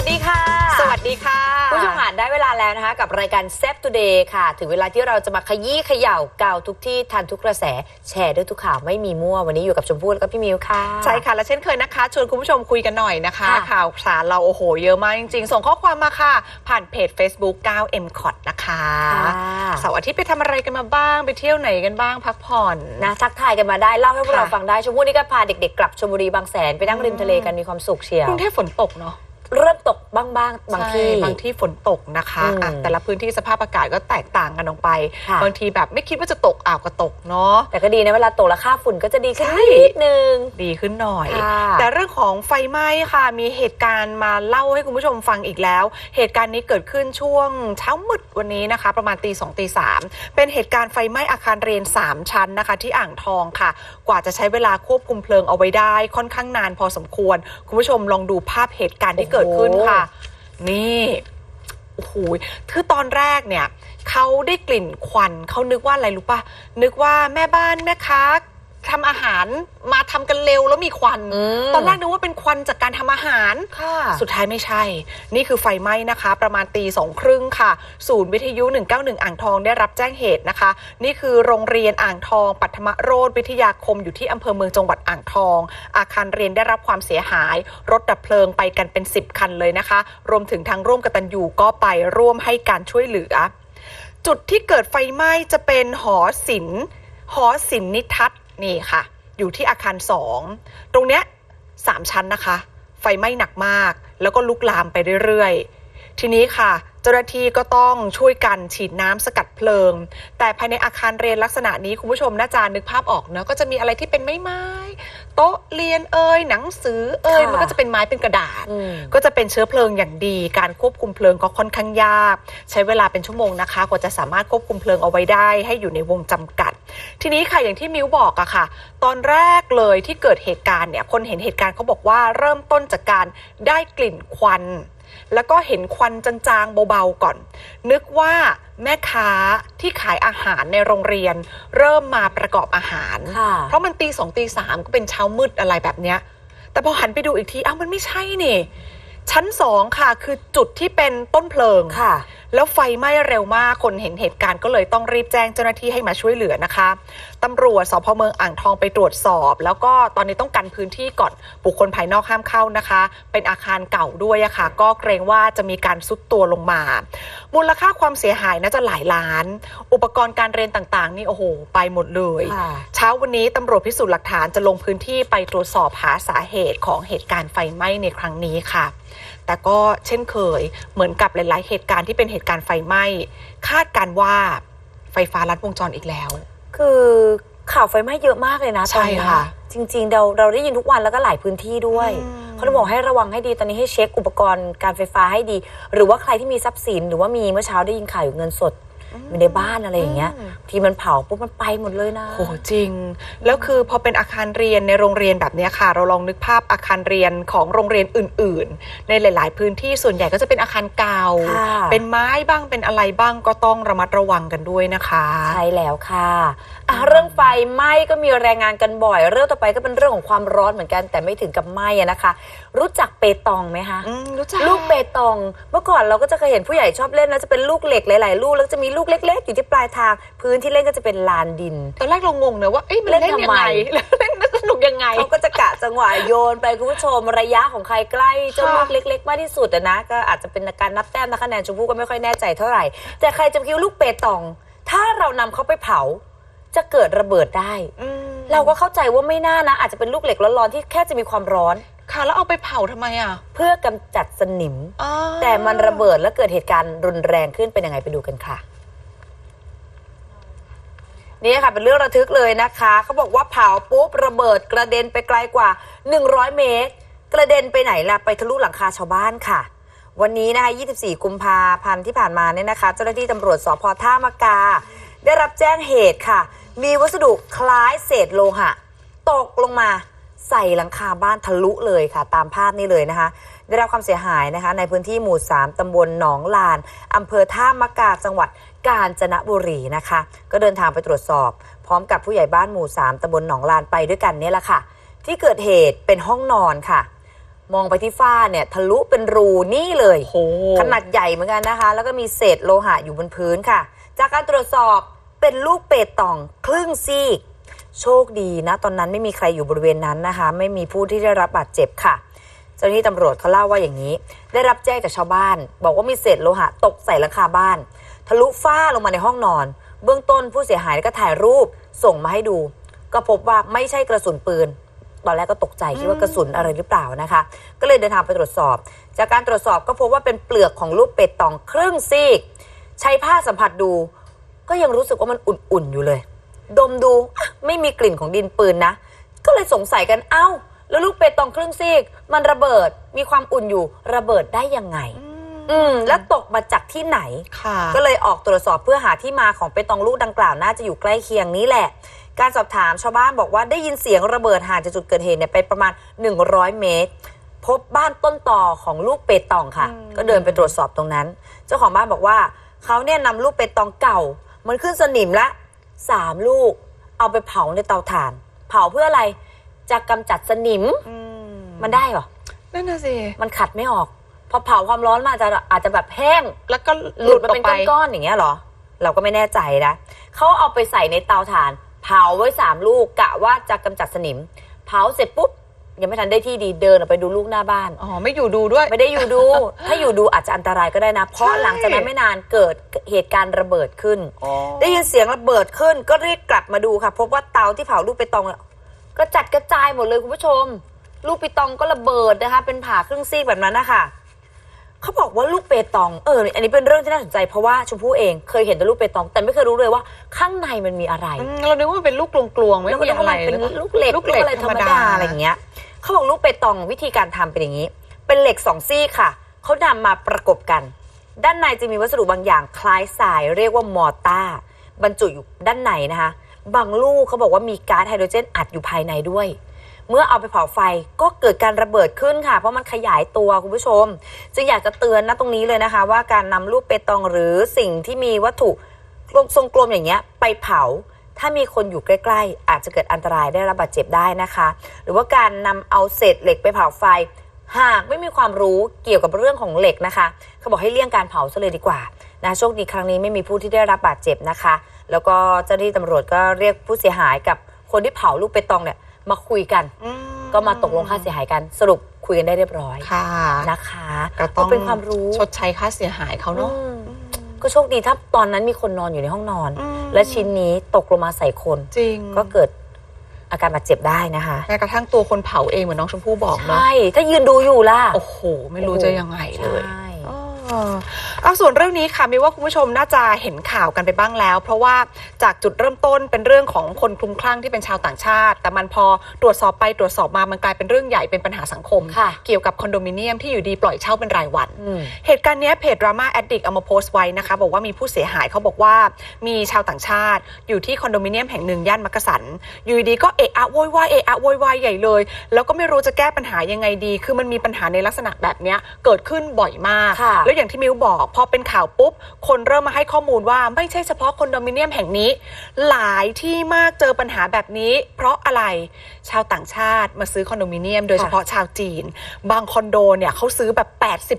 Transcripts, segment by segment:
วัสดีค่ะ สวัสดีค่ะ ผู้ชมผ่านได้เวลาแล้วนะคะ กับรายการ s ซ p Today ค่ะ ถึงเวลาที่เราจะมาขยี้เขย่าเกาทุกที่ทันทุกกระแส แชร์ด้วยทุกข่าวไม่มีมั่ว วันนี้อยู่กับชมพู่แล้วก็พี่มิวค่ะ ใช่ค่ะ และเช่นเคยนะคะ ชวนคุณผู้ชมคุยกันหน่อยนะคะ ค่ะ ข่าวสารเราโอ้โห เยอะมากจริงๆ ส่งข้อความมาค่ะ ผ่านเพจ Facebook 9 m c o t นะคะค่ะเสาร์อาทิตย์ไปทำอะไรกันมาบ้างไปเที่ยวไหนกันบ้างพักผ่อน นะทักทายกันมาได้เล่าให้พวกค่ะ เราฟังได้ชมพู่นี่ก็พาเด็กๆ กลับชลบุรีบางแสนไปนั่งริมทะเลกันมีความสุขเชียว กรุงเทพฝนตกเนาะ เริ่มตกบ้างๆบางที่ใช่บางที่ฝนตกนะคะอืมอะแต่ละพื้นที่สภาพอากาศก็แตกต่างกันออกไป ค่ะ บางทีแบบไม่คิดว่าจะตกอ่าวก็ตกเนาะ แต่ก็ดีนะเวลาตกแล้วค่าฝุ่นก็จะดีขึ้นใช่ นิดนึง ดีขึ้นหน่อย ค่ะ แต่เรื่องของไฟไหม้ค่ะ มีเหตุการณ์มาเล่าให้คุณผู้ชมฟังอีกแล้ว เหตุการณ์นี้เกิดขึ้นช่วงเช้ามืดวันนี้นะคะ ประมาณตีสองตีสามเป็นเหตุการณ์ไฟไหม้อาคารเรียน 3 ชั้นนะคะ ที่อ่างทองค่ะ กว่าจะใช้เวลาควบคุมเพลิงเอาไว้ได้ค่อนข้างนานพอสมควร คุณผู้ชมลองดูภาพเหตุการณ์ที่เกิดขึ้นค่ะ นี่โอ้โหคือตอนแรกเนี่ยเขาได้กลิ่นควันเขานึกว่าอะไรรู้ปะนึกว่าแม่บ้านแม่ค้า ทำอาหารมาทำกันเร็วแล้วมีควันอืมตอนแรกนึกว่าเป็นควันจากการทำอาหารค่ะสุดท้ายไม่ใช่ นี่คือไฟไหม้นะคะ ประมาณตีสองครึ่งค่ะ ศูนย์วิทยุ 191 อ่างทองได้รับแจ้งเหตุนะคะ นี่คือโรงเรียนอ่างทอง ปัทมโรธวิทยาคมอยู่ที่อำเภอเมืองจังหวัดอ่างทอง อาคารเรียนได้รับความเสียหาย รถดับเพลิงไปกันเป็น 10 คันเลยนะคะ รวมถึงทางร่วมกตันยูก็ไปร่วมให้การช่วยเหลือ จุดที่เกิดไฟไหม้จะเป็นหอศิลป์หอศิลป์นิทัศน์ นี่ค่ะ อยู่ที่อาคารสองตรงเนี้ยสามชั้นนะคะ ไฟไหม้หนักมาก แล้วก็ลุกลามไปเรื่อยๆ ทีนี้ค่ะ เจ้าหน้าที่ก็ต้องช่วยกันฉีดน้ำสกัดเพลิง แต่ภายในอาคารเรียนลักษณะนี้คุณผู้ชมน่าจะนึกภาพออกเนอะก็จะมีอะไรที่เป็นไม้ไม้ๆโต๊ะเรียนเอ่ยหนังสือเอ่ยค่ะมันก็จะเป็นไม้เป็นกระดาษอืมก็จะเป็นเชื้อเพลิงอย่างดี การควบคุมเพลิงก็ค่อนข้างยาก ใช้เวลาเป็นชั่วโมงนะคะ กว่าจะสามารถควบคุมเพลิงเอาไว้ได้ ให้อยู่ในวงจำกัด ทีนี้ค่ะอย่างที่มิวบอกอะค่ะ ตอนแรกเลยที่เกิดเหตุการณ์เนี่ยคนเห็นเหตุการณ์เขาบอกว่าเริ่มต้นจากการได้กลิ่นควัน แล้วก็เห็นควันจางๆเบาๆก่อน นึกว่าแม่ค้าที่ขายอาหารในโรงเรียน เริ่มมาประกอบอาหารค่ะเพราะมันตีสองตีสามก็เป็นเช้ามืดอะไรแบบเนี้ย แต่พอหันไปดูอีกทีอ้าวมันไม่ใช่นี่ ชั้นสองค่ะ คือจุดที่เป็นต้นเพลิงค่ะ แล้วไฟไหม้เร็วมากคนเห็นเหตุการณ์ก็เลยต้องรีบแจ้งเจ้าหน้าที่ให้มาช่วยเหลือนะคะตำรวจสพเมืองอ่างทองไปตรวจสอบ แล้วก็ตอนนี้ต้องกันพื้นที่ก่อนบุคคลภายนอกห้ามเข้านะคะ เป็นอาคารเก่าด้วยอะค่ะ ก็เกรงว่าจะมีการซุดตัวลงมา มูลค่าความเสียหายน่าจะหลายล้าน อุปกรณ์การเรียนต่างๆ นี่โอ้โห ไปหมดเลยค่ะเช้าวันนี้ตำรวจพิสูจน์หลักฐานจะลงพื้นที่ไปตรวจสอบหาสาเหตุของเหตุการณ์ไฟไหม้ในครั้งนี้ค่ะ แต่ก็เช่นเคย เหมือนกับหลาย ๆ เหตุการณ์ที่เป็นเหตุการณ์ไฟไหม้ คาดการณ์ว่าไฟฟ้าลัดวงจรอีกแล้ว คือข่าวไฟไหม้เยอะมากเลยนะใช่ตอนเนี้ยค่ะ จริง ๆ เราเราได้ยินทุกวันแล้วก็หลายพื้นที่ด้วยอืมเขาเลยบอกให้ระวังให้ดีตอนนี้ให้เช็คอุปกรณ์การไฟฟ้าให้ดี หรือว่าใครที่มีทรัพย์สินหรือว่ามีเมื่อเช้าได้ยินข่าวอยู่เงินสด อยู่ในบ้านอะไรอย่างเงี้ยอืมทีมันเผาปุ๊บมันไปหมดเลยนะโหจริง แล้วคือพอเป็นอาคารเรียนในโรงเรียนแบบเนี้ยค่ะ เราลองนึกภาพอาคารเรียนของโรงเรียนอื่น ๆ ในหลาย ๆ พื้นที่ส่วนใหญ่ก็จะเป็นอาคารเก่าค่ะเป็นไม้บ้างเป็นอะไรบ้างก็ต้องระมัดระวังกันด้วยนะคะใช่แล้วค่ะอะเรื่องไฟไหม้ก็มีรายงานกันบ่อย เรื่องต่อไปก็เป็นเรื่องของความร้อนเหมือนกัน แต่ไม่ถึงกับไหม้อะนะคะ รู้จักเปตองไหมคะอืมรู้จักลูกเปตอง เมื่อก่อนเราก็จะเคยเห็นผู้ใหญ่ชอบเล่นแล้วจะเป็นลูกเหล็กหลาย ๆ ลูกแล้วจะมีลูกเล็ก ๆ อยู่ที่ปลายทาง พื้นที่เล่นก็จะเป็นลานดิน ตอนแรกเรางงเนอะว่าเอ้ยมันเล่นเล่นยังไงทำไมแล้วเล่นสนุกยังไง เขาก็จะกะจังหวะโยนไปคุณผู้ชมระยะของใครใกล้เจ้าค่ะลูกเล็ก ๆ มากที่สุดอะนะ ก็อาจจะเป็นการนับแต้มนะคะแนนชมพู่ก็ไม่ค่อยแน่ใจเท่าไหร่ แต่ใครจะคิดว่าลูกเปตอง ถ้าเรานำเขาไปเผา จะเกิดระเบิดได้อืมเราก็เข้าใจว่าไม่น่านะ อาจจะเป็นลูกเหล็กร้อนๆที่แค่จะมีความร้อน ค่ะแล้วเอาไปเผาทำไมอะเพื่อกำจัดสนิม อ๋อแต่มันระเบิดและเกิดเหตุการณ์รุนแรงขึ้นเป็นยังไงไปดูกันค่ะ นี่ค่ะเป็นเรื่องระทึกเลยนะคะเขาบอกว่าเผาปุ๊บระเบิดกระเด็นไปไกลกว่า 100 เมตร กระเด็นไปไหนล่ะไปทะลุหลังคาชาวบ้านค่ะ วันนี้นะคะ 24 กุมภาพันธ์ที่ผ่านมาเนี่ยนะคะ เจ้าหน้าที่ตำรวจสพท่ามะกา ได้รับแจ้งเหตุค่ะ มีวัสดุคล้ายเศษโลหะ ตกลงมาใส่หลังคาบ้านทะลุเลยค่ะ ตามภาพนี้เลยนะคะ ได้รับความเสียหายนะคะ ในพื้นที่หมู่ 3 ตำบลหนองลาน อำเภอท่ามะกาจังหวัด กาญจนบุรีนะคะ ก็เดินทางไปตรวจสอบ พร้อมกับผู้ใหญ่บ้านหมู่ 3ตำบลหนองลานไปด้วยกันเนี่ยแหละค่ะ ที่เกิดเหตุเป็นห้องนอนค่ะ มองไปที่ฝ้าเนี่ยทะลุเป็นรูนี่เลยโอ้โหขนาดใหญ่เหมือนกันนะคะ แล้วก็มีเศษโลหะอยู่บนพื้นค่ะ จากการตรวจสอบเป็นลูกเปตองครึ่งซีก โชคดีนะ ตอนนั้นไม่มีใครอยู่บริเวณนั้นนะคะ ไม่มีผู้ที่ได้รับบาดเจ็บค่ะเจ้าหน้าที่ตำรวจเขาเล่าว่าอย่างนี้ ได้รับแจ้งจากชาวบ้าน บอกว่ามีเศษโลหะตกใส่หลังคาบ้าน ทะลุฝ้าลงมาในห้องนอน เบื้องต้นผู้เสียหายก็ถ่ายรูปส่งมาให้ดู ก็พบว่าไม่ใช่กระสุนปืน ตอนแรกก็ตกใจคิดว่ากระสุนอะไรหรือเปล่านะคะ ก็เลยเดินทางไปตรวจสอบ จากการตรวจสอบก็พบว่าเป็นเปลือกของลูกเป็ดตองครึ่งซีก ใช้ผ้าสัมผัสดู ก็ยังรู้สึกว่ามันอุ่นๆอยู่เลย ดมดูอะไม่มีกลิ่นของดินปืนนะ ก็เลยสงสัยกันเอ้า แล้วลูกเป็ดตองครึ่งซีก มันระเบิดมีความอุ่นอยู่ระเบิดได้ยังไง อืมแล้วตกมาจากที่ไหน ค่ะ ก็เลยออกตรวจสอบเพื่อหาที่มาของเปตองลูกดังกล่าวน่าจะอยู่ใกล้เคียงนี้แหละ การสอบถามชาวบ้านบอกว่าได้ยินเสียงระเบิดห่างจากจุดเกิดเหตุเนี่ยไปประมาณ 100 เมตร พบบ้านต้นต่อของลูกเปตองค่ะ อืม ก็เดินไปตรวจสอบตรงนั้น เจ้าของบ้านบอกว่าเขาเนี่ยนำลูกเปตองเก่า มันขึ้นสนิมละสามลูก เอาไปเผาในเตาถ่าน เผาเพื่ออะไรจะกำจัดสนิมอืมมันได้เหรอนั่นน่ะสิ มันขัดไม่ออก พอเผาความร้อนมาอาจจะอาจจะแบบแห้ง แล้วก็หหลุลุดดมาออเป็นกไปก้อนๆอย่างเงี้ยเหรอ เราก็ไม่แน่ใจนะเขาเอาไปใส่ในเตาถ่าน เผาไว้สามลูกกะว่าจะกำจัดสนิม เผาเสร็จปุ๊บยังไม่ทันได้ที่ดีเดินออกไปดูลูกหน้าบ้าน อ๋อ ไม่อยู่ดูด้วย ไม่ได้อยู่ดู ถ้าอยู่ดูอาจจะอันตรายก็ได้นะ เพราะใช่หลังจากนั้นไม่นานเกิดเหตุการณ์ระเบิดขึ้นอ๋อได้ยินเสียงระเบิดขึ้น ก็รีบกลับมาดูค่ะ พบว่าเตาที่เผาลูกไปตองเนี่ยกระจัดกระจายหมดเลยคุณผู้ชม ลูกปิตองก็ระเบิดนะคะ เป็นผ่าครึ่งซีกแบบนั้นนะคะ เขาบอกว่าลูกเปตองเออ อันนี้เป็นเรื่องที่น่าสนใจเพราะว่าชมพู่เองเคยเห็นแต่ลูกเปตอง แต่ไม่เคยรู้เลยว่าข้างในมันมีอะไรอืมเรานึกว่ามันเป็นลูกกลวงๆไม่แล้วก็มีนึกอะว่าไรมันเป็นหรือปาลูกเหล็กลูกเหล็กอะไรธรรมธรรมดา ดาอะไรอย่างเงี้ยเขาบอกลูกเปตองวิธีการทำเป็นอย่างนี้ เป็นเหล็กสองซี่ค่ะ เขานำมาประกบกัน ด้านในจะมีวัสดุบางอย่างคล้ายทรายเรียกว่ามอร์ต้าบรรจุอยู่ด้านในนะคะ บางลูกเขาบอกว่ามีก๊าซไฮโดรเจนอัดอยู่ภายในด้วย เมื่อเอาไปเผาไฟก็เกิดการระเบิดขึ้นค่ะ เพราะมันขยายตัวคุณผู้ชม จึงอยากจะเตือนนะตรงนี้เลยนะคะ ว่าการนำลูกเปตองหรือสิ่งที่มีวัตถุทรงกลมอย่างเงี้ยไปเผาถ้ามีคนอยู่ใกล้ ๆ อาจจะเกิดอันตรายได้รับบาดเจ็บได้นะคะ หรือว่าการนำเอาเศษเหล็กไปเผาไฟ หากไม่มีความรู้เกี่ยวกับเรื่องของเหล็กนะคะ เขาบอกให้เลี่ยงการเผาซะเลยดีกว่านะโชคดีครั้งนี้ไม่มีผู้ที่ได้รับบาดเจ็บนะคะ แล้วก็เจ้าหน้าที่ตำรวจก็เรียกผู้เสียหายกับคนที่เผาลูกเปตองเนี่ย มาคุยกัน อืก็มาตกลงค่าเสียหายกัน สรุปคุยกันได้เรียบร้อยค่ะนะคะก็ต้องเป็นความรู้ชดใช้ค่าเสียหายเขาเนาะอืมก็โชคดีถ้าตอนนั้นมีคนนอนอยู่ในห้องนอน อืมและชิ้นนี้ตกลงมาใส่คน จริงก็เกิดอาการบาดเจ็บได้นะคะแม้กระทั่งตัวคนเผาเองเหมือนน้องชมพู่บอกเนาะใช่ถ้ายืนดูอยู่ล่ะ โอ้โห ไม่รู้จะยังไงเลย ใช่ เออเอาส่วนเรื่องนี้ค่ะมีว่าคุณผู้ชมน่าจะเห็นข่าวกันไปบ้างแล้ว เพราะว่าจากจุดเริ่มต้นเป็นเรื่องของคนคลุมคลั่งที่เป็นชาวต่างชาติ แต่มันพอตรวจสอบไปตรวจสอบมามันกลายเป็นเรื่องใหญ่เป็นปัญหาสังคมค่ะเกี่ยวกับคอนโดมิเนียมที่อยู่ดีปล่อยเช่าเป็นรายวันอืมเหตุการณ์เนี้ยเพจ Drama Addict เอามาโพสต์ไว้นะคะ บอกว่ามีผู้เสียหายเขาบอกว่า มีชาวต่างชาติอยู่ที่คอนโดมิเนียมแห่งหนึ่งย่านมักกะสันอยู่ดีๆก็เอะอะโวยวายเอะอะโวยวายใหญ่เลย แล้วก็ไม่รู้จะแก้ปัญหายังไงดี คือมันมีปัญหาในลักษณะแบบเนี้ยเกิดขึ้นบ่อยมากค่ะแล้วอย่างที่มิวบอก พอเป็นข่าวปุ๊บ คนเริ่มมาให้ข้อมูลว่าไม่ใช่เฉพาะคอนโดมิเนียมแห่งนี้ หลายที่มากเจอปัญหาแบบนี้ เพราะอะไรชาวต่างชาติมาซื้อคอนโดมิเนียม โดยเฉพาะชาวจีน บางคอนโดเนี่ยเขาซื้อแบบ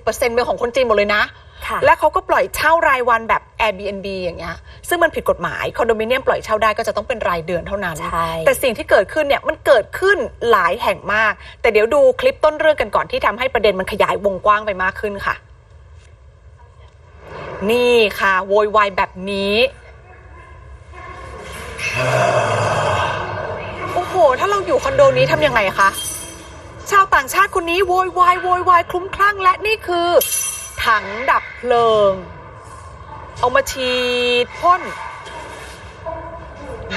80%เป็นของคนจีนหมดเลยนะค่ะและเขาก็ปล่อยเช่ารายวันแบบ Airbnb อย่างเงี้ย ซึ่งมันผิดกฎหมายคอนโดมิเนียมปล่อยเช่าได้ก็จะต้องเป็นรายเดือนเท่านั้นใช่แต่สิ่งที่เกิดขึ้นเนี่ยมันเกิดขึ้นหลายแห่งมาก แต่เดี๋ยวดูคลิปต้นเรื่องกันก่อนที่ทำให้ประเด็นมันขยายวงกว้างไปมากขึ้นค่ะ นี่ค่ะ โวยวายแบบนี้ โอ้โห ถ้าเราอยู่คอนโดนี้ทำยังไงคะ ชาวต่างชาติคนนี้โวยวายโวยวายคลุ้มคลั่งและนี่คือ ถังดับเพลิง เอามาฉีดพ่น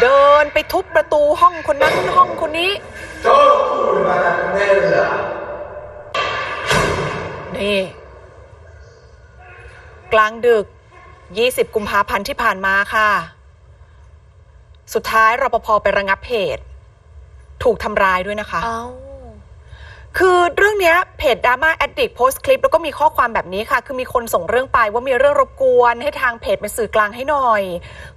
เดินไปทุบประตูห้องคนนั้นห้องคนนี้นี่ กลางดึก 20 กุมภาพันธ์ที่ผ่านมาค่ะ สุดท้ายรปภไประงับเหตุ ถูกทำร้ายด้วยนะคะ อ้า คือเรื่องเนี้ยเพจดราม่าแอดดิกโพสต์คลิปแล้วก็มีข้อความแบบนี้ค่ะ คือมีคนส่งเรื่องไปว่ามีเรื่องรบกวนให้ทางเพจเป็นสื่อกลางให้หน่อย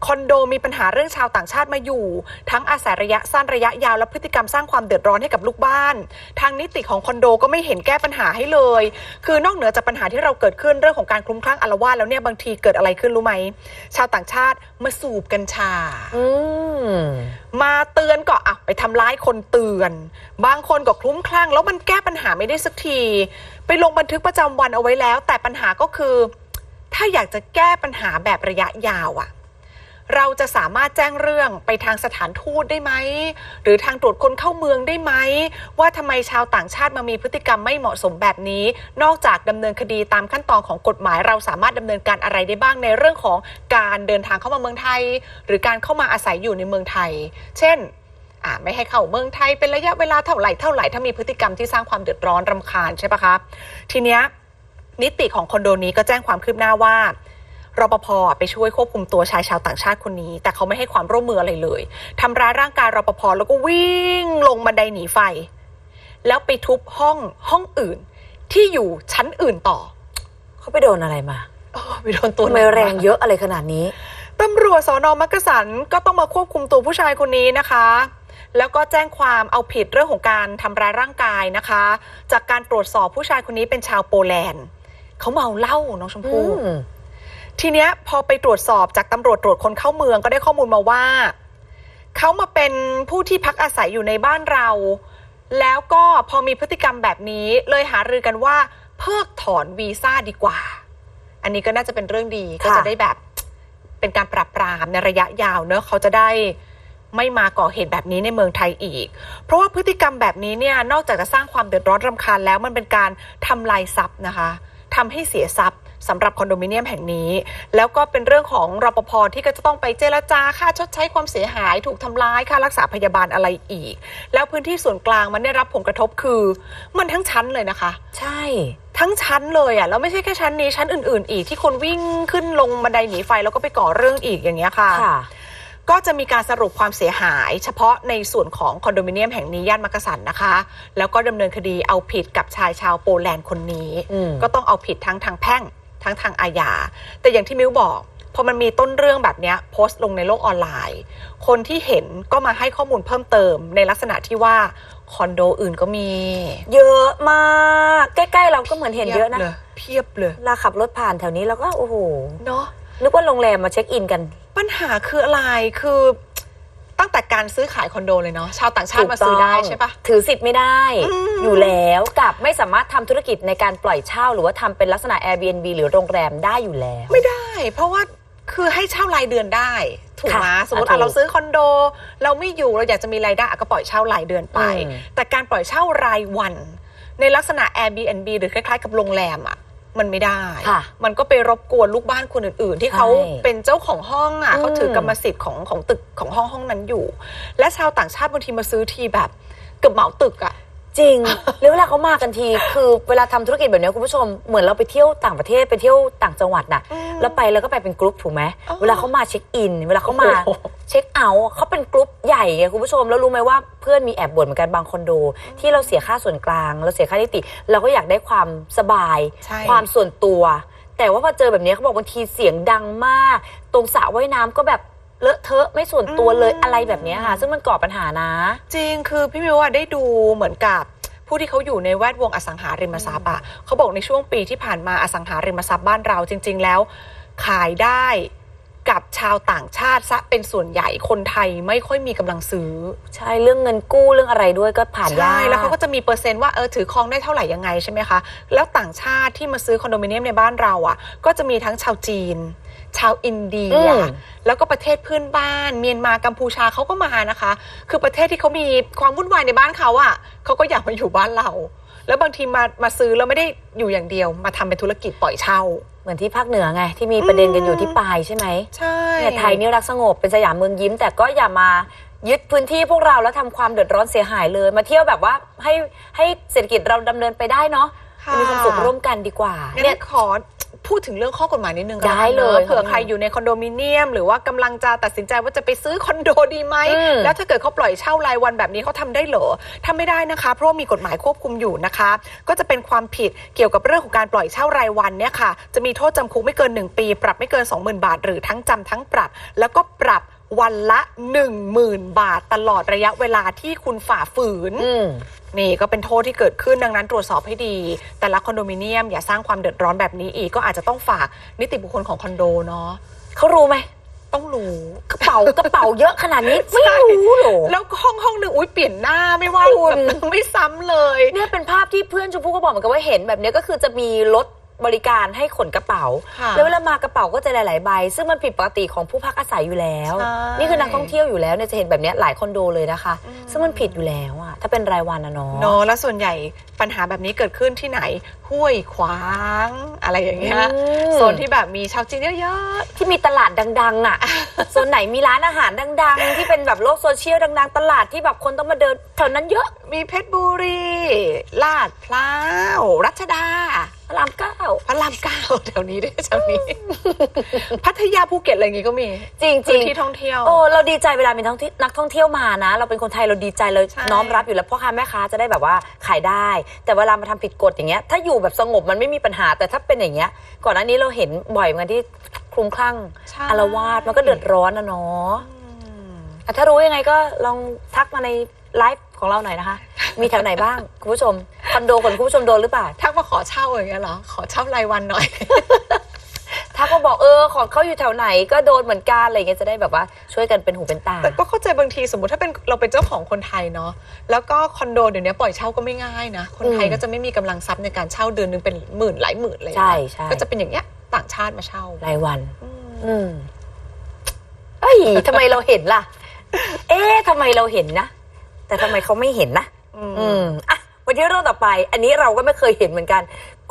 คอนโดมีปัญหาเรื่องชาวต่างชาติมาอยู่ ทั้งอาศัยระยะสั้นระยะยาวและพฤติกรรมสร้างความเดือดร้อนให้กับลูกบ้าน ทางนิติของคอนโดก็ไม่เห็นแก้ปัญหาให้เลย คือนอกเหนือจากปัญหาที่เราเกิดขึ้นเรื่องของการคลุ้มคลั่งอารวาสแล้วเนี่ยบางทีเกิดอะไรขึ้นรู้ไหมชาวต่างชาติมาสูบกัญชาอืมมาเตือนก็อะไปทำร้ายคนเตือน บางคนก็คลุ้มคลั่งแล้วมันแก้ปัญหาไม่ได้สักที ไปลงบันทึกประจำวันเอาไว้แล้ว แต่ปัญหาก็คือ ถ้าอยากจะแก้ปัญหาแบบระยะยาวอะเราจะสามารถแจ้งเรื่องไปทางสถานทูตได้ไหม หรือทางตรวจคนเข้าเมืองได้ไหม ว่าทำไมชาวต่างชาติมามีพฤติกรรมไม่เหมาะสมแบบนี้ นอกจากดำเนินคดีตามขั้นตอนของกฎหมาย เราสามารถดำเนินการอะไรได้บ้างในเรื่องของการเดินทางเข้ามาเมืองไทย หรือการเข้ามาอาศัยอยู่ในเมืองไทย เช่น ไม่ให้เข้าเมืองไทยเป็นระยะเวลาเท่าไหร่เท่าไหร่ถ้ามีพฤติกรรมที่สร้างความเดือดร้อนรำคาญใช่ปะคะทีเนี้ยนิติของคอนโดนี้ก็แจ้งความคืบหน้าว่ารปภไปช่วยควบคุมตัวชายชาวต่างชาติคนนี้ แต่เขาไม่ให้ความร่วมมืออะไรเลยทำร้ายร่างกายรปภแล้วก็วิ่งลงบันไดหนีไฟ แล้วไปทุบห้องห้องอื่น ที่อยู่ชั้นอื่นต่อ เขาไปโดนอะไรมาโอ้ไปโดนตัวทำไมหนักแรงมากเยอะอะไรขนาดนี้ ตำรวจสอนอมักกะสันก็ต้องมาควบคุมตัวผู้ชายคนนี้นะคะ แล้วก็แจ้งความเอาผิดเรื่องของการทำร้ายร่างกายนะคะ จากการตรวจสอบผู้ชายคนนี้เป็นชาวโปแลนด์เขาเมาเหล้าน้องชมอืพู่มทีเนี้ยพอไปตรวจสอบจากตำรวจตรวจคนเข้าเมืองก็ได้ข้อมูลมาว่า เขามาเป็นผู้ที่พักอาศัยอยู่ในบ้านเรา แล้วก็พอมีพฤติกรรมแบบนี้เลยหารือกันว่า เพิกถอนวีซ่าดีกว่า อันนี้ก็น่าจะเป็นเรื่องดีก็จะได้แบบ เป็นการปรับปรามในระยะยาวเนอะเขาจะได้ไม่มาก่อเหตุแบบนี้ในเมืองไทยอีก เพราะว่าพฤติกรรมแบบนี้เนี่ยนอกจากจะสร้างความเดือดร้อนรำคาญแล้วมันเป็นการทำลายทรัพย์นะคะทำให้เสียทรัพย์สำหรับคอนโดมิเนียมแห่งนี้ แล้วก็เป็นเรื่องของรปภที่ก็จะต้องไปเจรจาค่าชดใช้ความเสียหาย ถูกทำร้ายค่ารักษาพยาบาลอะไรอีก แล้วพื้นที่ส่วนกลางมันได้รับผลกระทบคือ มันทั้งชั้นเลยนะคะ ใช่ ทั้งชั้นเลยอะแล้วไม่ใช่แค่ชั้นนี้ชั้นอื่น ๆ อีกที่คนวิ่งขึ้นลงบันไดหนีไฟแล้วก็ไปก่อเรื่องอีกอย่างเงี้ยค่ะค่ะ ก็จะมีการสรุปความเสียหาย เฉพาะในส่วนของคอนโดมิเนียมแห่งนี้ย่านมักกะสันนะคะ แล้วก็ดำเนินคดีเอาผิดกับชายชาวโปแลนด์คนนี้ อืม ก็ต้องเอาผิดทั้งทางแพ่งทั้งทางอาญาแต่อย่างที่มิ้วบอกพอมันมีต้นเรื่องแบบเนี้ยโพสต์ลงในโลกออนไลน์ คนที่เห็นก็มาให้ข้อมูลเพิ่มเติมในลักษณะที่ว่า คอนโดอื่นก็มี เยอะมากใกล้ๆเราก็เหมือนเห็นเยอะนะเพียบเลยเวลาขับรถผ่านแถวนี้เราก็โอ้โหเนาะนึกว่าโรงแรมมาเช็คอินกัน ปัญหาคืออะไรคือตั้งแต่การซื้อขายคอนโดเลยเนาะชาวต่างชาติมาซื้อได้ใช่ปะถือสิทธิ์ไม่ได้อืมอยู่แล้วกับไม่สามารถทำธุรกิจในการปล่อยเช่า หรือว่าทำเป็นลักษณะ Airbnb หรือโรงแรมได้อยู่แล้ว ไม่ได้ เพราะว่าคือให้เช่ารายเดือนได้ ถูกไหมค่ะสมมติอะอะถูกเราซื้อคอนโด เราไม่อยู่เราอยากจะมีรายได้อะก็ปล่อยเช่ารายเดือนไปอืมแต่การปล่อยเช่ารายวัน ในลักษณะ Airbnb หรือคล้ายๆ กับโรงแรมอะมันไม่ได้ค่ะมันก็ไปรบกวนลูกบ้านคนอื่น ๆ ที่เขาใช่เป็นเจ้าของห้องอะอืมเขาถือกรรมสิทธิ์ของของตึกของห้องห้องนั้นอยู่ และชาวต่างชาติบางทีมาซื้อทีแบบเกือบเหมาตึกอะ จริง แล้วเวลาเขามากันที คือเวลาทำธุรกิจแบบนี้คุณผู้ชมเหมือนเราไปเที่ยวต่างประเทศไปเที่ยวต่างจังหวัดน่ะอืมแล้วไปแล้วก็ไปเป็นกรุ๊ปถูกไหมอ๋อเวลาเขามาเช็คอิน เวลาเขามาโอ้โห เช็คเอาท์เขาเป็นกรุ๊ปใหญ่ไงคุณผู้ชมแล้วรู้ไหมว่าเพื่อนมีแอบบ่นเหมือนกันบางคอนโด ที่เราเสียค่าส่วนกลาง เราเสียค่านิติเราก็อยากได้ความสบาย ใช่ ความส่วนตัว แต่ว่าพอเจอแบบนี้เขาบอกบางทีเสียงดังมาก ตรงสระว่ายน้ำก็แบบ เลอะเทอะไม่ส่วนตัวเลยอะไรแบบนี้ค่ะ ซึ่งมันก่อปัญหานะ จริงคือพี่มิวอะได้ดูเหมือนกับผู้ที่เขาอยู่ในแวดวงอสังหาริมทรัพย์อะเขาบอกในช่วงปีที่ผ่านมาอสังหาริมทรัพย์บ้านเราจริง ๆ แล้ว ขายได้กับชาวต่างชาติซะเป็นส่วนใหญ่คนไทยไม่ค่อยมีกำลังซื้อ ใช่เรื่องเงินกู้เรื่องอะไรด้วยก็ผ่านยาใช่ ก แล้วเขาก็จะมีเปอร์เซ็นต์ว่าเออถือครองได้เท่าไหร่ยังไงใช่ไหมคะ แล้วต่างชาติที่มาซื้อคอนโดมิเนียมในบ้านเราอะก็จะมีทั้งชาวจีน ชาวอินเดีย อืมแล้วก็ประเทศเพื่อนบ้าน เมียนมากัมพูชาเขาก็มานะคะ คือประเทศที่เขามีความวุ่นวายในบ้านเขาอะเขาก็อยากมาอยู่บ้านเรา แล้วบางทีมามาซื้อแล้วไม่ได้อยู่อย่างเดียว มาทำเป็นธุรกิจปล่อยเช่า เหมือนที่ภาคเหนือไง ที่มีประเด็นกันอยู่ที่ปลายใช่ไหมใช่เนี่ยไทยนี่รักสงบเป็นสยามเมืองยิ้ม แต่ก็อย่ามายึดพื้นที่พวกเราแล้วทำความเดือดร้อนเสียหายเลย มาเที่ยวแบบว่าให้ให้เศรษฐกิจเราดำเนินไปได้เนาะค่ะมีความสุขร่วมกันดีกว่างั้เนี่ย นขอ พูดถึงเรื่องข้อกฎหมายนิดนึงก็ได้แวกันเลยเผื่อค่ะใครอยู่ในคอนโดมิเนียม หรือว่ากำลังจะตัดสินใจว่าจะไปซื้อคอนโดดีไหมอืมแล้วถ้าเกิดเขาปล่อยเช่ารายวันแบบนี้เขาทำได้เหรอทำไม่ได้นะคะ เพราะว่ามีกฎหมายควบคุมอยู่นะคะ ก็จะเป็นความผิดเกี่ยวกับเรื่องของการปล่อยเช่ารายวันเนี่ยค่ะจะมีโทษจำคุกไม่เกิน 1 ปี ปรับไม่เกิน 20,000 บาท หรือทั้งจำทั้งปรับ แล้วก็ปรับ วันละ10,000 บาทตลอดระยะเวลาที่คุณฝ่าฝืนอืมนี่ก็เป็นโทษที่เกิดขึ้นดังนั้นตรวจสอบให้ดี แต่ละคอนโดมิเนียมอย่าสร้างความเดือดร้อนแบบนี้อีกก็อาจจะต้องฝากนิติบุคคลของคอนโดเนาะเขารู้ไหมต้องรู้กระเป๋ากระเป๋าเยอะขนาดนี้ไม่รู้เหรอแล้วห้องห้องหนึ่งอุ้ยเปลี่ยนหน้าไม่ว่าคุณแบบไม่ซ้ำเลย เนี่ยเป็นภาพที่เพื่อนชมพู่ก็บอกเหมือนกันว่าเห็นแบบเนี้ยก็คือจะมีรถ บริการให้ขนกระเป๋า ค่ะแล้วเวลามากระเป๋าก็จะหลาย ๆ ใบ ซึ่งมันผิดปกติของผู้พักอาศัยอยู่แล้ว ใช่ นี่คือนักท่องเที่ยวอยู่แล้วเนี่ยจะเห็นแบบเนี้ยหลายคอนโดเลยนะคะ ซึ่งมันผิดอยู่แล้วอะถ้าเป็นรายวันนะเนาะ เนาะแล้วส่วนใหญ่ปัญหาแบบนี้เกิดขึ้นที่ไหน ห้วยขวางอะไรอย่างเงี้ยอืม โซนที่แบบมีชาวจีนเยอะที่มีตลาดดัง ๆ อะ โซนไหนมีร้านอาหารดัง ๆ ที่เป็นแบบโลกโซเชียลดัง ๆ ตลาดที่แบบคนต้องมาเดินแถวนั้นเยอะ ๆมีเพชรบุรีลาดพร้าวรัชดา พระรามเก้าพระรามเก้าแถวนี้ด้วยแถวนี้ พัทยาภูเก็ตอะไรอย่างงี้ก็มีจริงพื้นที่ท่องเที่ยว โอ้เราดีใจเวลามีนักท่องนักท่องเที่ยวมานะ เราเป็นคนไทยเราดีใจเราใช่ น้อมรับอยู่แล้วพ่อค้าแม่ค้าจะได้แบบว่าขายได้ แต่เวลามาทำผิดกฎอย่างเงี้ยถ้าอยู่แบบสงบมันไม่มีปัญหาแต่ถ้าเป็นอย่างเงี้ย ก่อนหน้านี้เราเห็นบ่อยเหมือนกันที่คลุ้มคลั่งใช่อารวาสมันก็เดือดร้อนนะเนาะอืมแต่ถ้ารู้ยังไงก็ลองทักมาใน ไลฟ์ของเราหน่อยนะคะ มีแถวไหนบ้าง คุณผู้ชมคอนโดของคุณผู้ชมโดนหรือเปล่า ทักมาขอเช่าอย่างเงี้ยเหรอ ขอเช่ารายวันหน่อย ถ้าก็บอกเออของเขาอยู่แถวไหนก็โดนเหมือนกันอะไรเงี้ยจะได้แบบว่าช่วยกันเป็นหูเป็นตา แต่ก็เข้าใจบางทีสมมติถ้าเป็นเราเป็นเจ้าของคนไทยเนาะแล้วก็คอนโดเดี๋ยวนี้ปล่อยเช่าก็ไม่ง่ายนะ คนไทยอืมก็จะไม่มีกำลังทรัพย์ในการเช่าเดือนหนึงเป็นหมื่นหลายหมื่นเลยใช่ใช่ ก็จะเป็นอย่างเงี้ยต่างชาติมาเช่ารายวัน อืม อืม เอ้ยทำไมเราเห็นล่ะ เอ๊ะทำไมเราเห็นนะ แต่ทำไมเขาไม่เห็นนะอืมอืมอะวันที่เรื่องต่อไป อันนี้เราก็ไม่เคยเห็นเหมือนกัน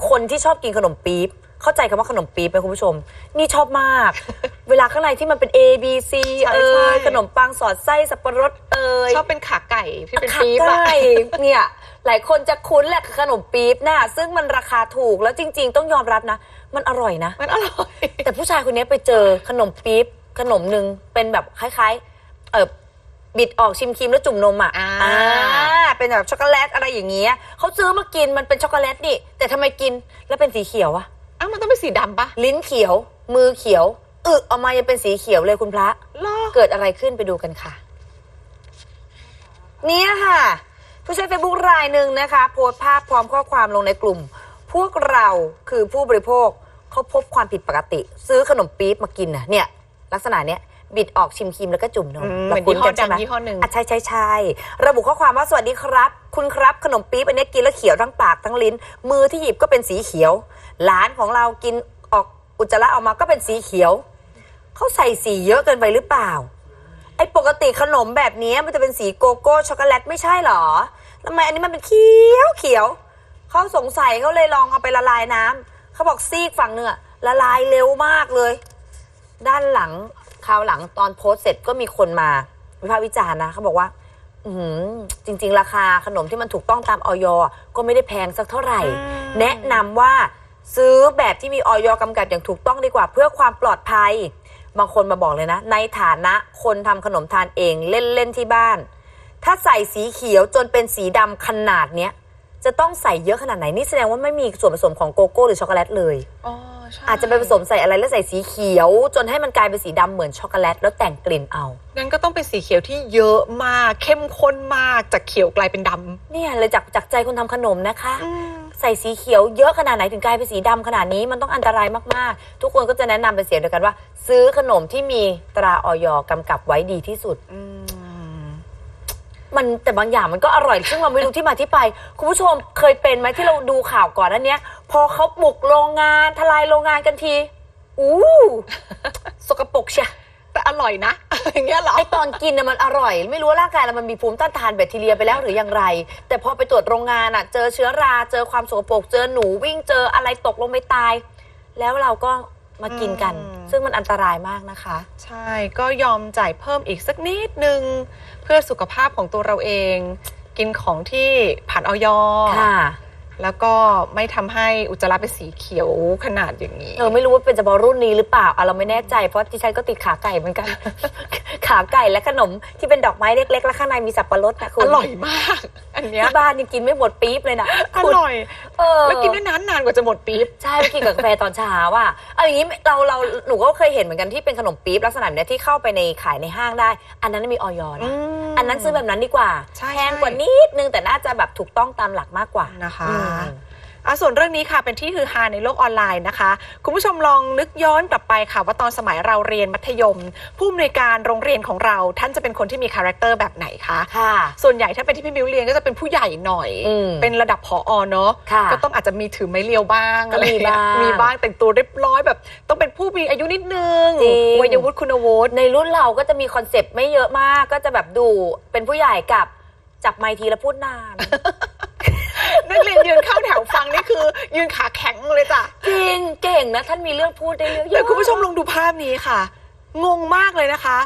คนที่ชอบกินขนมปี๊บเข้าใจคำว่าขนมปี๊บไหมคุณผู้ชม นี่ชอบมาก เวลาข้างในที่มันเป็น A B C ใช่เอใช่ยขนมปังสอดไส้สับปะรดเอย ชอบเป็นขาไก่ที่เป็นขาปี๊บอะไก่เนี่ย หลายคนจะคุ้นแหละกับขนมปี๊บน่ะซึ่งมันราคาถูกแล้วจริง ๆ ต้องยอมรับนะ มันอร่อยนะ มันอร่อย แต่ผู้ชายคนนี้ไปเจอขนมปี๊บขนมหนึ่งเป็นแบบคล้ายๆเออ บิดออกชิมครีมแล้วจุ่มนมอะอ่าเป็นแบบช็อกโกแลตอะไรอย่างเงี้ยเขาซื้อมากินมันเป็นช็อกโกแลตนี่แต่ทำไมกินแล้วเป็นสีเขียวอะอ้าวมันต้องเป็นสีดำปะลิ้นเขียว มือเขียวอึออกมายังเป็นสีเขียวเลยคุณพระล่อเกิดอะไรขึ้นไปดูกันค่ะ เนี่ยค่ะ ผู้ใช้เฟซบุ๊กรายหนึ่งนะคะ โพสต์ภาพพร้อมข้อความลงในกลุ่ม พวกเราคือผู้บริโภคเขาพบความผิดปกติ ซื้อขนมปี๊บมากินนะเนี่ย ลักษณะเนี้ย บิดออกชิมครีมแล้วก็จุ่มนอืมมเหเรามือนคุ้ยี่นห้อกันใช่ไหมดังยี่ห้อหนึ่งอะใช่ใช่ใช่ระบุข้อความว่าสวัสดีครับ คุณครับขนมปี๊บอันนี้กินแล้วเขียวทั้งปากทั้งลิ้น มือที่หยิบก็เป็นสีเขียว หลานของเรากินออกอุจจาระออกมาก็เป็นสีเขียว เขาใส่สีเยอะเกินไปหรือเปล่า ไอ้ปกติขนมแบบนี้มันจะเป็นสีโกโก้ช็อกโกแลตไม่ใช่เหรอทำไมอันนี้มันเป็นเขียวเขียว เขาสงสัยเขาเลยลองเอาไปละลายน้ำเขาบอกซีกฝั่งเนื้อะละลายเร็วมากเลย ด้านหลัง คราวหลังตอนโพสต์เสร็จก็มีคนมาวิพากษ์วิจารณ์นะเขาบอกว่า อืมจริง ๆ ราคาขนมที่มันถูกต้องตามออยก็ไม่ได้แพงสักเท่าไหร่อืมแนะนำว่าซื้อแบบที่มีออยกำกับอย่างถูกต้องดีกว่า เพื่อความปลอดภัย บางคนมาบอกเลยนะ ในฐานะคนทำขนมทานเองเล่น ๆ ที่บ้าน ถ้าใส่สีเขียวจนเป็นสีดำขนาดเนี้ยจะต้องใส่เยอะขนาดไหนนี่แสดงว่าไม่มีส่วนผสมของโกโก้หรือช็อกโกแลตเลย อ๋อ ใช่อาจจะไปผสมใส่อะไรแล้วใส่สีเขียว จนให้มันกลายเป็นสีดำเหมือนช็อกโกแลตแล้วแต่งกลิ่นเอา งั้นก็ต้องเป็นสีเขียวที่เยอะมาก เข้มข้นมากจากเขียวกลายเป็นดำเนี่ยเลยจากจากใจคนทำขนมนะคะ อืม ใส่สีเขียวเยอะขนาดไหนถึงกลายเป็นสีดำขนาดนี้มันต้องอันตรายมาก ๆ ทุกคนก็จะแนะนำเป็นเสียงเดียวกันว่า ซื้อขนมที่มีตราออยกำกับไว้ดีที่สุด อืม มันแต่บางอย่างมันก็อร่อย ซึ่งเราไม่รู้ที่มาที่ไป คุณผู้ชมเคยเป็นไหมที่เราดูข่าวก่อนนั้นเนี้ย พอเขาบุกโรงงานทลายโรงงานกันที อู้ สกปรกเชียแต่อร่อยนะ อย่างเงี้ยเหรอ ไอตอนกินน่ะมันอร่อย ไม่รู้ว่าร่างกายเรามันมีภูมิต้านทานแบคทีเรียไปแล้วหรืออย่างไร แต่พอไปตรวจโรงงานอะ เจอเชื้อราเจอความสกปรกเจอหนูวิ่งเจออะไรตกลงไปตาย แล้วเราก็ มากินกัน อืม ซึ่งมันอันตรายมากนะคะ ใช่ ก็ยอมจ่ายเพิ่มอีกสักนิดนึง เพื่อสุขภาพของตัวเราเอง กินของที่ผ่านออยค่ะ แล้วก็ไม่ทำให้อุจจาระเป็นสีเขียวขนาดอย่างนี้ เออไม่รู้ว่าเป็นเฉพาะรุ่นนี้หรือเปล่าอะเราไม่แน่ใจเพราะที่ฉันก็ติดขาไก่เหมือนกัน ขาไก่และขนมที่เป็นดอกไม้เล็กๆ แล้วข้างในมีสับปะรดนะคุณอร่อยมาก อันเนี้ยที่บ้านยังกินไม่หมดปี๊บเลยนะอคุณร่อย เออ แล้วกินได้นานนานกว่าจะหมดปี๊บ ใช่ไปกินกับกาแฟตอนเช้าอะเอาอย่างนี้เราเราหนูก็เคยเห็นเหมือนกันที่เป็นขนมปี๊บลักษณะแบบเนี้ยที่เข้าไปในขายในห้างได้ อันนั้นมีออยนะอันนั้นซื้อแบบนั้นดีกว่าใช่แพงกว่านิดนึงแต่น่าจะแบบถูกต้องตามหลักมากกว่านะคะ อืมอะส่วนเรื่องนี้ค่ะเป็นที่ฮือฮาในโลกออนไลน์นะคะ คุณผู้ชมลองนึกย้อนกลับไปค่ะ ว่าตอนสมัยเราเรียนมัธยม ผู้อำนวยการโรงเรียนของเรา ท่านจะเป็นคนที่มีคาแรคเตอร์แบบไหนคะค่ะ ส่วนใหญ่ถ้าเป็นที่พี่มิวเรียนก็จะเป็นผู้ใหญ่หน่อย อืมเป็นระดับผอเนาะค่ะก็ต้องอาจจะมีถือไม้เรียวบ้างก็อะไรมีเงี้ยบ้าง มีบ้างแต่งตัวเรียบร้อยแบบ ต้องเป็นผู้มีอายุนิดนึงจริง วัยวุฒิคุณวุฒิในรุ่นเราก็จะมีคอนเซปต์ไม่เยอะมาก ก็จะแบบดูเป็นผู้ใหญ่กับจับไมค์ทีละพูดนาน นักเรียนยืนเข้าแถวฟังนี่คือ ยืนขาแข็งเลยจ้ะจริงเก่งนะ ท่านมีเรื่องพูดได้เรื่องเยเดี๋ยวอะคุณผู้ชมลองดูภาพนี้ค่ะ งงมากเลยนะคะ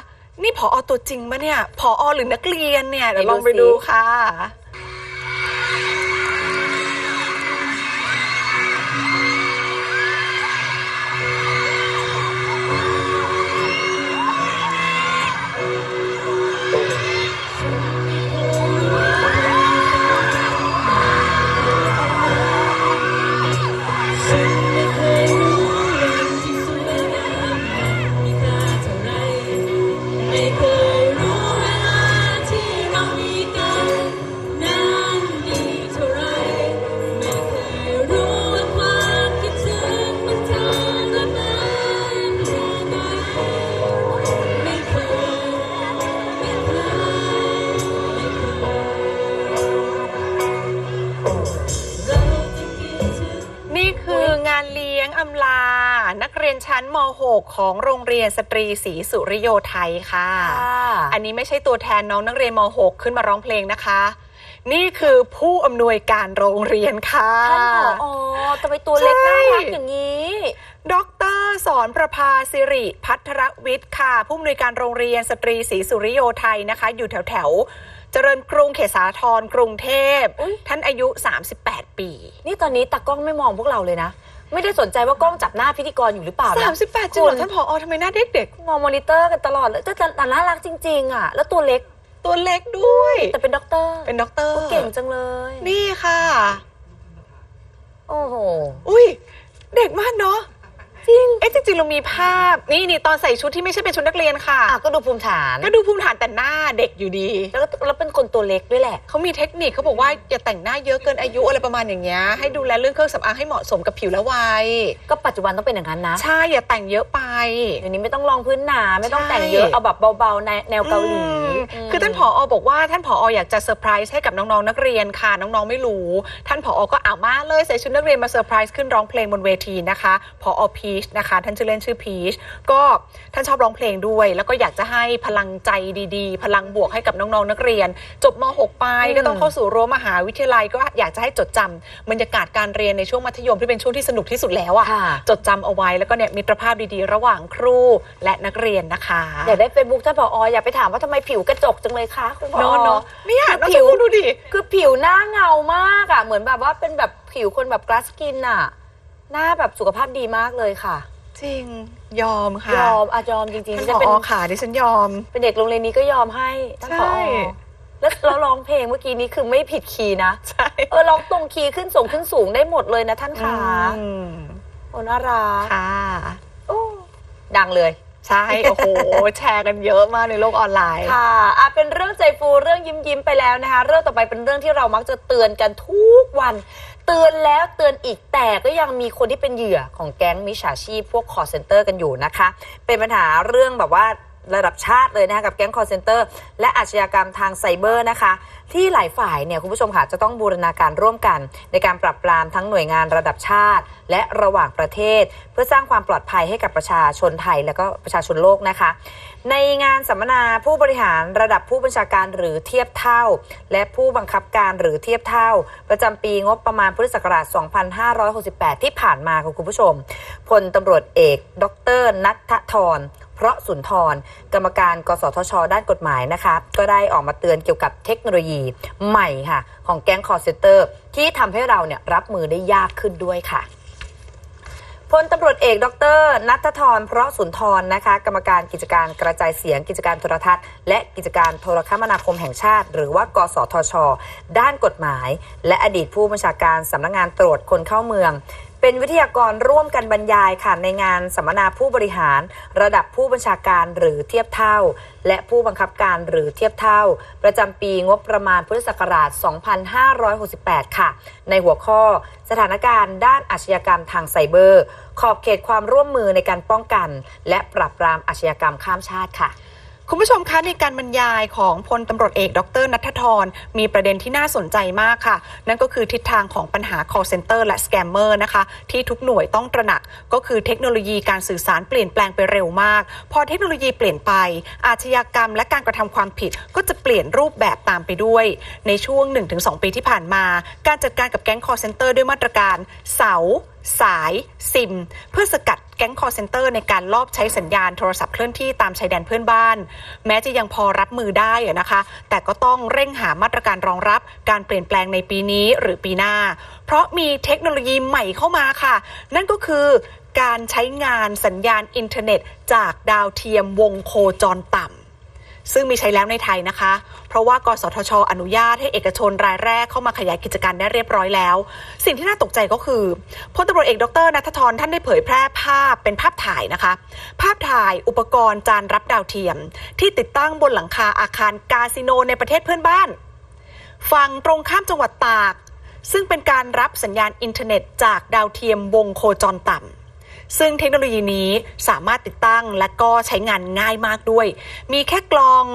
นี่ผอตัวจริงปะเนี่ยผอหรือนักเรียนเนี่ยเดี๋ยวลองไปดูค่ะ รียนชั้นม .6 ของโรงเรียนสตรีศรีสุริโยไทยค่ะค่ะ อันนี้ไม่ใช่ตัวแทนน้องนักเรียนม .6 ขึ้นมาร้องเพลงนะคะ นี่คือผู้อำนวยการโรงเรียนค่ะท่านผอทำไมตัวเล็กใช่น่ารักอย่างนี้ ดรสอนประภาสิริ พัทรวิทย์ค่ะ ผู้อำนวยการโรงเรียนสตรีศรีสุริโยไทยนะคะ อยู่แถวแถวๆเจริญกรุงเขตสาทรกรุงเทพอุ๊ยท่านอายุ 38 ปี นี่ตอนนี้ตากล้องไม่มองพวกเราเลยนะ ไม่ได้สนใจว่ากล้องจับหน้าพิธีกรอยู่หรือเปล่านะ38จริงเหรอท่านผอทำไมหน้าเด็กมองมอนิเตอร์กันตลอดเลยแต่แต่น่ารักจริง ๆ อะ แล้วตัวเล็กๆตัวเล็กด้วย แต่เป็นด็อกเตอร์เป็นด็อกเตอร์เก่งจังเลย นี่ค่ะ โอ้โห อุ้ยเด็กมากเนาะจริง เอ๊ะจริงๆเรามีภาพนี่นี่ตอนใส่ชุดที่ไม่ใช่เป็นชุดนักเรียนค่ะ อะก็ดูภูมิฐานก็ดูภูมิฐานแต่หน้าเด็กอยู่ดี แล้วก็แล้วเป็นคนตัวเล็กด้วยแหละ เขามีเทคนิคเขาบอกว่าอย่าแต่งหน้าเยอะเกินอายุอะไรประมาณอย่างเงี้ยให้ดูแลเรื่องเครื่องสำอางให้เหมาะสมกับผิวและวัยก็ปัจจุบันต้องเป็นอย่างนั้นนะใช่อย่าแต่งเยอะไป เดี๋ยวนี้ไม่ต้องลองพื้นหนาไม่ต้องใช่แต่งเยอะเอาแบบเบาๆในแนวเกาหลีอืมมคือท่านผอบอกว่าท่านผออยากจะเซอร์ไพรส์ให้กับน้องๆนักเรียนค่ะน้องๆไม่รู้ ท่านผอก็เอามาเลยใส่ชุดนักเรียนมาเซอร์ไพรส์ขึ้นร้องเพลงบนเวทีนะคะผอพีชนะคะท่านชื่อเล่นชื่อพีชก็ท่านชอบร้องเพลงด้วย แล้วก็อยากจะให้พลังใจดีๆ พลังบวกให้กับน้องๆนักเรียน จบม .6 ไปก็ต้องเข้าสู่รั้วมหาวิทยาลัยก็อยากจะให้จดจำบรรยากาศการเรียนในช่วงมัธยมที่เป็นช่วงที่สนุกที่สุดแล้วอะค่ะจดจำเอาไว้แล้วก็เนี่ยมิตรภาพดีๆ ระหว่างครูและนักเรียนนะคะอยากได้เฟซบุ๊กท่านผออยากไปถามว่าทำไมผิวกระจกจังเลยคะคุณผอเนาะเนาะเนี่ยคือน้องผิชวมพู่ดูดิคือผิวหน้าเงามากอะเหมือนแบบว่าเป็นแบบผิวคนแบบกลาสกินอะ หน้าแบบสุขภาพดีมากเลยค่ะ จริงยอมค่ะยอมอะยอมจริงๆท่านจะผเป็นอค่ะดิฉันยอม เป็นเด็กโรงเรียนนี้ก็ยอมให้ท่านผใช่ อแล้วเราร้องเพลงเมื่อกี้นี้คือไม่ผิดคีย์นะ ใช่เออร้องตรงคีย์ขึ้นส่งขึ้นสูงได้หมดเลยนะท่านขาอืมโอ้น่ารักค่ะ โอ้ดังเลย ใช่ โอ้โห แชร์กันเยอะมากในโลกออนไลน์ ค่ะอะ เป็นเรื่องใจฟูเรื่องยิ้มยิ้มๆไปแล้วนะคะ เรื่องต่อไปเป็นเรื่องที่เรามักจะเตือนกันทุกวันเตือนแล้วเตือนอีกแต่ก็ยังมีคนที่เป็นเหยื่อของแก๊งมิจฉาชีพพวกคอร์เซนเตอร์กันอยู่นะคะ เป็นปัญหาเรื่องแบบว่า ระดับชาติเลยนะคะกับแก๊ง call center และอาชญากรรมทางไซเบอร์นะคะ ที่หลายฝ่ายเนี่ยคุณผู้ชมค่ะจะต้องบูรณาการร่วมกัน ในการปรับปรามทั้งหน่วยงานระดับชาติ และระหว่างประเทศ เพื่อสร้างความปลอดภัยให้กับประชาชนไทยและก็ประชาชนโลกนะคะ ในงานสัมมนาผู้บริหารระดับผู้บัญชาการหรือเทียบเท่า และผู้บังคับการหรือเทียบเท่า ประจำปีงบประมาณพุทธศักราช 2568 ที่ผ่านมาค่ะคุณผู้ชมพลตำรวจเอก ดรนัทธร เพราะสุนทร กรรมการกสทช ด้านกฎหมายนะคะ ก็ได้ออกมาเตือนเกี่ยวกับเทคโนโลยีใหม่ค่ะ ของแก๊งคอร์เซเตอร์ที่ทำให้เราเนี่ยรับมือได้ยากขึ้นด้วยค่ะพลตำรวจเอก ดร นัทธรเพราะสุนทรนะคะ กรรมการกิจการกระจายเสียง กิจการโทรทัศน์ และกิจการโทรคมนาคมแห่งชาติ หรือว่ากสทช ด้านกฎหมาย และอดีตผู้บัญชาการสำนักงงานตรวจคนเข้าเมือง เป็นวิทยากรร่วมกันบรรยายค่ะในงานสัมมนาผู้บริหาร ระดับผู้บัญชาการหรือเทียบเท่า และผู้บังคับการหรือเทียบเท่า ประจำปีงบประมาณพุทธศักราช 2568 ค่ะ ในหัวข้อสถานการณ์ด้านอาชญากรรมทางไซเบอร์ ขอบเขตความร่วมมือในการป้องกัน และปราบปรามอาชญากรรมข้ามชาติค่ะ คุณผู้ชมคะในการบรรยายของพลตำรวจเอก ดรนัทธรมีประเด็นที่น่าสนใจมากค่ะ นั่นก็คือทิศทางของปัญหา call center และ scammer นะคะ ที่ทุกหน่วยต้องตระหนัก ก็คือเทคโนโลยีการสื่อสารเปลี่ยนแปลงไปเร็วมาก พอเทคโนโลยีเปลี่ยนไป อาชญากรรมและการกระทำความผิดก็จะเปลี่ยนรูปแบบตามไปด้วย ในช่วง 1-2 ปีที่ผ่านมา การจัดการกับแก๊ง call center ด้วยมาตรการเสาสายซิม เพื่อสกัดแก๊งคอร์เซนเตอร์ในการลอบใช้สัญญาณโทรศัพท์เคลื่อนที่ตามชายแดนเพื่อนบ้าน แม้จะยังพอรับมือได้นะคะ แต่ก็ต้องเร่งหามาตรการรองรับการเปลี่ยนแปลงในปีนี้หรือปีหน้า เพราะมีเทคโนโลยีใหม่เข้ามาค่ะ นั่นก็คือการใช้งานสัญญาณอินเทอร์เน็ต จากดาวเทียมวงโคจรต่ำ ซึ่งมีใช้แล้วในไทยนะคะ เพราะว่ากสทช อนุญาตให้เอกชนรายแรกเข้ามาขยายกิจการได้เรียบร้อยแล้ว สิ่งที่น่าตกใจก็คือพลตำรวจเอกดรนัทธรท่านได้เผยแพร่ภาพเป็นภาพถ่ายนะคะ ภาพถ่ายอุปกรณ์จานรับดาวเทียม ที่ติดตั้งบนหลังคาอาคารคาสิโนในประเทศเพื่อนบ้านฝั่งตรงข้ามจังหวัดตาก ซึ่งเป็นการรับสัญญาณอินเทอร์เน็ตจากดาวเทียมวงโคจรต่ำ ซึ่งเทคโนโลยีนี้สามารถติดตั้งและก็ใช้งานง่ายมากด้วย มีแค่กล่อง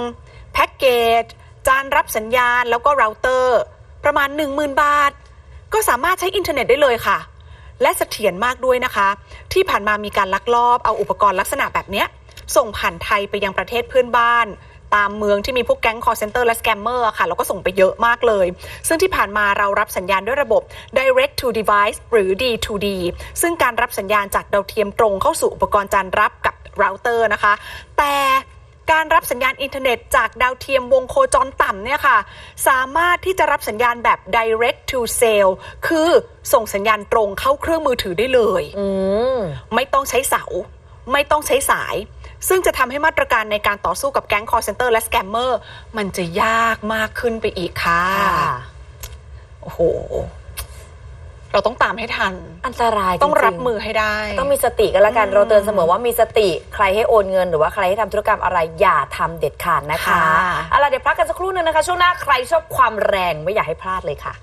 แพ็กเกจ จานรับสัญญาณ แล้วก็เราเตอร์ ประมาณ 10,000 บาท ก็สามารถใช้อินเทอร์เน็ตได้เลยค่ะ และเสถียรมากด้วยนะคะ ที่ผ่านมามีการลักลอบเอาอุปกรณ์ลักษณะแบบนี้ส่งผ่านไทยไปยังประเทศเพื่อนบ้าน ตามเมืองที่มีพวกแก๊ง call center และ scammer อะค่ะแล้วก็ส่งไปเยอะมากเลย ซึ่งที่ผ่านมาเรารับสัญญาณด้วยระบบ direct to device หรือ D2D ซึ่งการรับสัญญาณจากดาวเทียมตรงเข้าสู่อุปกรณ์จานรับกับเราเตอร์นะคะ แต่การรับสัญญาณอินเทอร์เน็ตจากดาวเทียมวงโคจรต่ำเนี่ยค่ะ สามารถที่จะรับสัญญาณแบบ direct to cell คือส่งสัญญาณตรงเข้าเครื่องมือถือได้เลยอืมไม่ต้องใช้เสา ไม่ต้องใช้สาย ซึ่งจะทำให้มาตรการในการต่อสู้กับแก๊ง call center และ scammer มันจะยากมากขึ้นไปอีกค่ะ โอ้โห เราต้องตามให้ทัน อันตรายจงๆต้องรับมือให้ได้ ต้องมีสติกันละกันอืมเราเตือนเสมอว่ามีสติใครให้โอนเงิน หรือว่าใครให้ทำธุรกรรมอะไรอย่าทำเด็ดขาดนะคะค่ะเอาล่ะเดี๋ยวพักกันสักครู่หนึงนะคะ ช่วงหน้าใครชอบความแรงไม่อยากให้พลาดเลยค่ะ